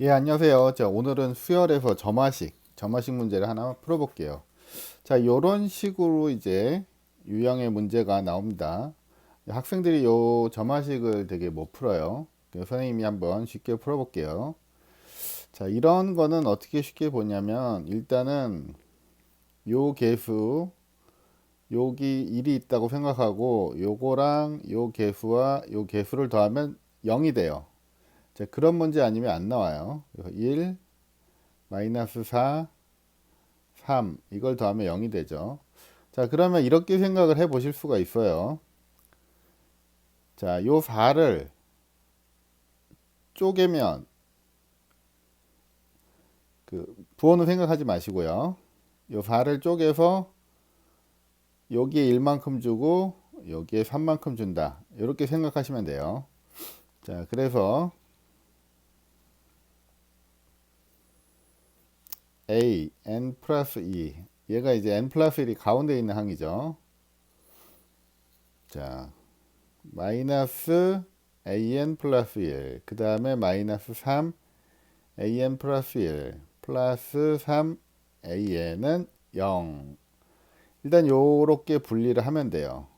예, 안녕하세요. 자, 오늘은 수열에서 점화식, 점화식 문제를 하나 풀어볼게요. 자, 요런 식으로 이제 유형의 문제가 나옵니다. 학생들이 요 점화식을 되게 못 풀어요. 선생님이 한번 쉽게 풀어볼게요. 자, 이런 거는 어떻게 쉽게 보냐면, 일단은 요 개수, 여기 1이 있다고 생각하고, 요거랑 요 개수와 요 개수를 더하면 0이 돼요. 자, 그런 문제 아니면 안 나와요. 1, 마이너스 4, 3 이걸 더하면 0이 되죠. 자, 그러면 이렇게 생각을 해 보실 수가 있어요. 자, 요 4를 쪼개면 그 부호는 생각하지 마시고요. 요 4를 쪼개서 여기에 1만큼 주고 여기에 3만큼 준다. 이렇게 생각하시면 돼요. 자, 그래서 a n 플러스 2 얘가 이제 n 플러스 1이 가운데 있는 항이죠. 자 마이너스 an 플러스 1 그 다음에 마이너스 3 an 플러스 1 플러스 3 an은 0 일단 요렇게 분리를 하면 돼요.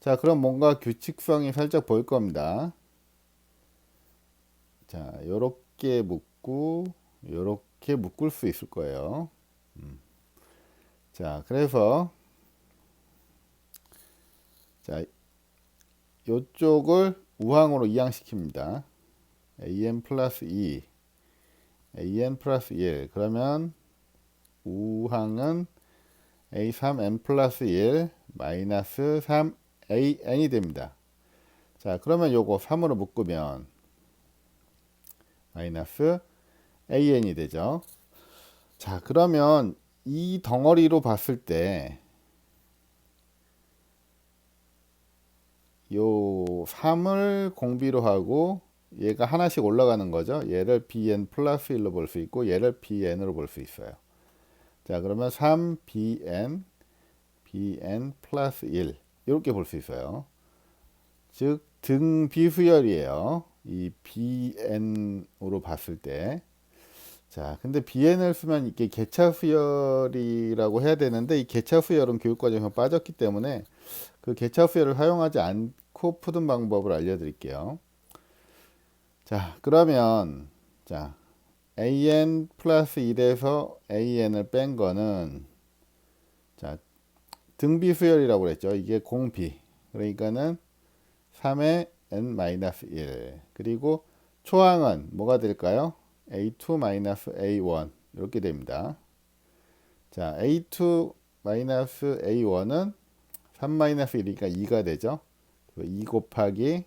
자 그럼 뭔가 규칙성이 살짝 보일 겁니다. 자 요렇게 묶고 요렇게 이렇게 묶을 수 있을 거예요. 음. 자, 그래서 자, 요쪽을 우항으로 이항시킵니다. an 플러스 2, an 플러스 1. 그러면 우항은 a3n 플러스 1 마이너스 3an이 됩니다. 자, 그러면 요거 3으로 묶으면 마이너스 an이 되죠. 자, 그러면 이 덩어리로 봤을 때, 요 3을 공비로 하고 얘가 하나씩 올라가는 거죠. 얘를 bn 플러스 1로 볼 수 있고 얘를 bn으로 볼 수 있어요. 자, 그러면 3bn bn 플러스 1 이렇게 볼 수 있어요. 즉 등비수열이에요. 이 bn으로 봤을 때 자, 근데 BN을 쓰면 이게 개차 수열이라고 해야 되는데 이 개차 수열은 교육 과정에서 빠졌기 때문에 그 개차 수열을 사용하지 않고 푸는 방법을 알려드릴게요. 자, 그러면 자 an 플러스 1에서 an을 뺀 거는 자 등비 수열이라고 그랬죠. 이게 공비 그러니까는 3의 n 마이너스 1 그리고 초항은 뭐가 될까요? A2-a1 이렇게 됩니다. 자, a2 a1은 3-1이니까 2가 되죠. 2 곱하기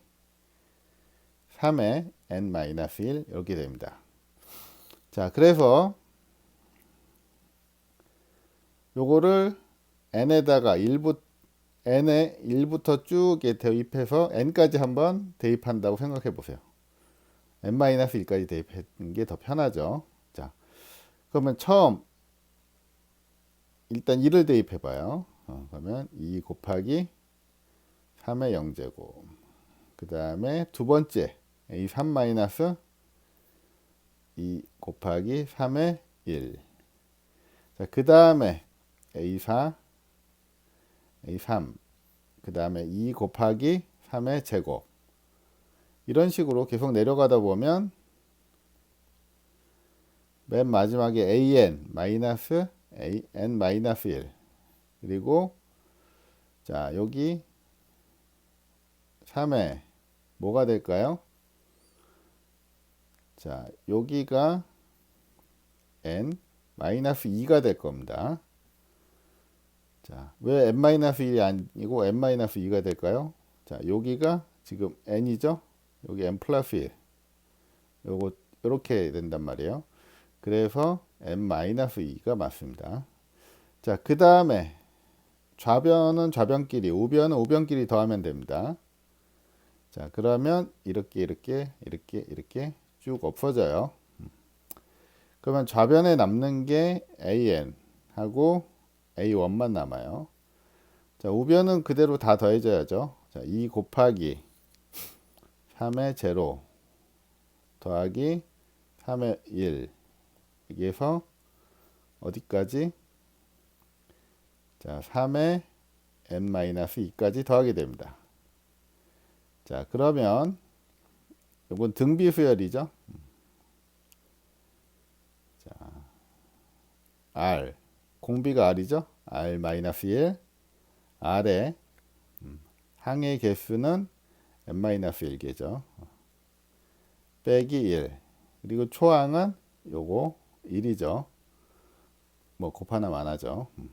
3의 n-1 이렇게 됩니다. 자, 그래서 요거를 n에다가 1부 n에 1부터 쭉 대입해서 n까지 한번 대입한다고 생각해 보세요. N-1까지 대입하는 게 더 편하죠. 자, 그러면 처음 일단 1을 대입해 봐요. 어, 그러면 2 곱하기 3의 0제곱. 그 다음에 두 번째 a3 마이너스 2 곱하기 3의 1. 자, 그 다음에 a4, a3. 그 다음에 2 곱하기 3의 제곱. 이런 식으로 계속 내려가다 보면 맨 마지막에 an 마이너스 an 마이너스 1 그리고 자 여기 3에 뭐가 될까요? 자 여기가 n 마이너스 2가 될 겁니다. 자, 왜 n-1이 아니고 n-2가 될까요? 자, 여기가 지금 n이죠? 여기 플러스 1 요거 이렇게 된단 말이에요. 그래서 n 마이너스 2가 맞습니다. 자, 그 다음에 좌변은 좌변끼리, 우변은 우변끼리 더하면 됩니다. 자, 그러면 이렇게 이렇게 이렇게 이렇게 쭉 없어져요. 그러면 좌변에 남는 게 an 하고 a1만 남아요. 자, 우변은 그대로 다 더해져야죠. 자, 2 곱하기 3의 제로 더하기 3의 1 여기에서 어디까지? 자, 3의 n-2까지 더하게 됩니다. 자, 그러면 이건 등비 수열이죠. 자, r 공비가 r이죠. r-1 r의 음, 항의 개수는 n-1개죠. 빼기 1 그리고 초항은 요거 1이죠. 뭐 곱하나 마나죠. 음.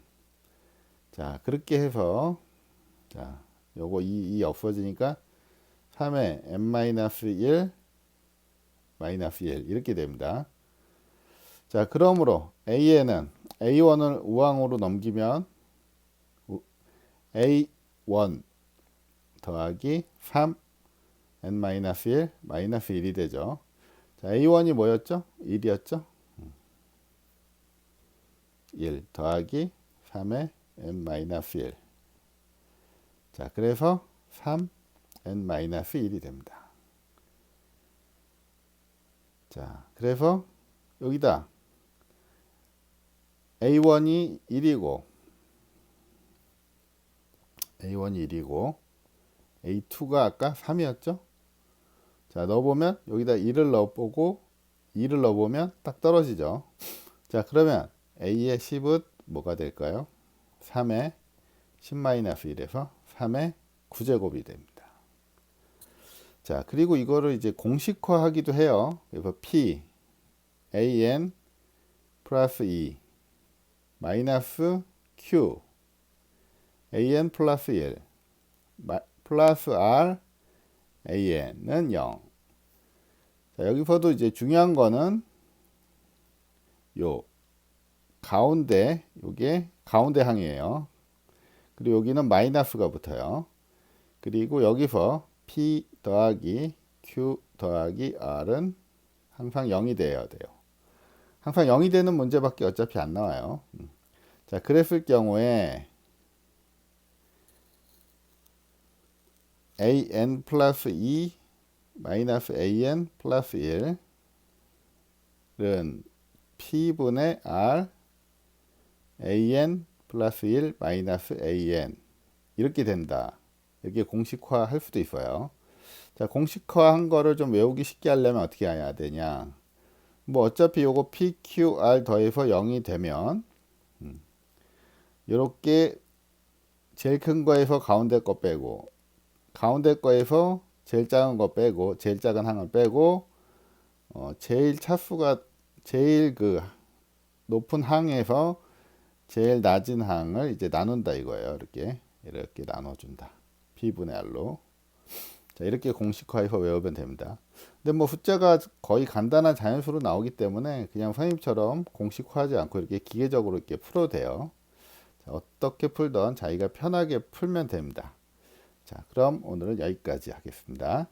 자 그렇게 해서 자 요거 2, 2 없어지니까 3의 n-1 마이너스 1 이렇게 됩니다. 자 그러므로 a에는 a1을 우항으로 넘기면 a1 더하기 3 n-1 마이너스 1이 되죠. 자, a1이 뭐였죠? 1이었죠? 1 더하기 3의 n-1 자, 그래서 3 n-1이 됩니다. 자, 그래서 여기다 a1이 1이고 a1이 1이고 a2가 아까 3이었죠? 자, 넣어보면 여기다 2를 넣어보고 2를 넣어보면 딱 떨어지죠. 자, 그러면 a의 10은 뭐가 될까요? 3의 10-1에서 3의 9제곱이 됩니다. 자, 그리고 이거를 이제 공식화 하기도 해요. 그래서 p an 플러스 2 마이너스 q an 플러스 1 플러스 r an은 0. 자, 여기서도 이제 중요한 거는 요 가운데 요게 가운데 항이에요. 그리고 여기는 마이너스가 붙어요. 그리고 여기서 p 더하기 q 더하기 r은 항상 0이 되어야 돼요. 항상 0이 되는 문제밖에 어차피 안 나와요. 음. 자, 그랬을 경우에 an 플러스 2 마이너스 an 플러스 1은 p분의 r an 플러스 1 마이너스 an 이렇게 된다. 이렇게 공식화 할 수도 있어요. 자, 공식화 한 거를 좀 외우기 쉽게 하려면 어떻게 해야 되냐. 뭐 어차피 요거 PQR 더해서 0이 되면 음, 요렇게 제일 큰 거에서 가운데 거 빼고 가운데 거에서 제일 작은 거 빼고 제일 작은 항을 빼고 어, 제일 차수가 제일 그 높은 항에서 제일 낮은 항을 이제 나눈다 이거예요. 이렇게 이렇게 나눠준다. P분의 R로 자 이렇게 공식화해서 외우면 됩니다. 근데 뭐 숫자가 거의 간단한 자연수로 나오기 때문에 그냥 선생님처럼 공식화하지 않고 이렇게 기계적으로 이렇게 풀어도 돼요. 자, 어떻게 풀던 자기가 편하게 풀면 됩니다. 자, 그럼 오늘은 여기까지 하겠습니다.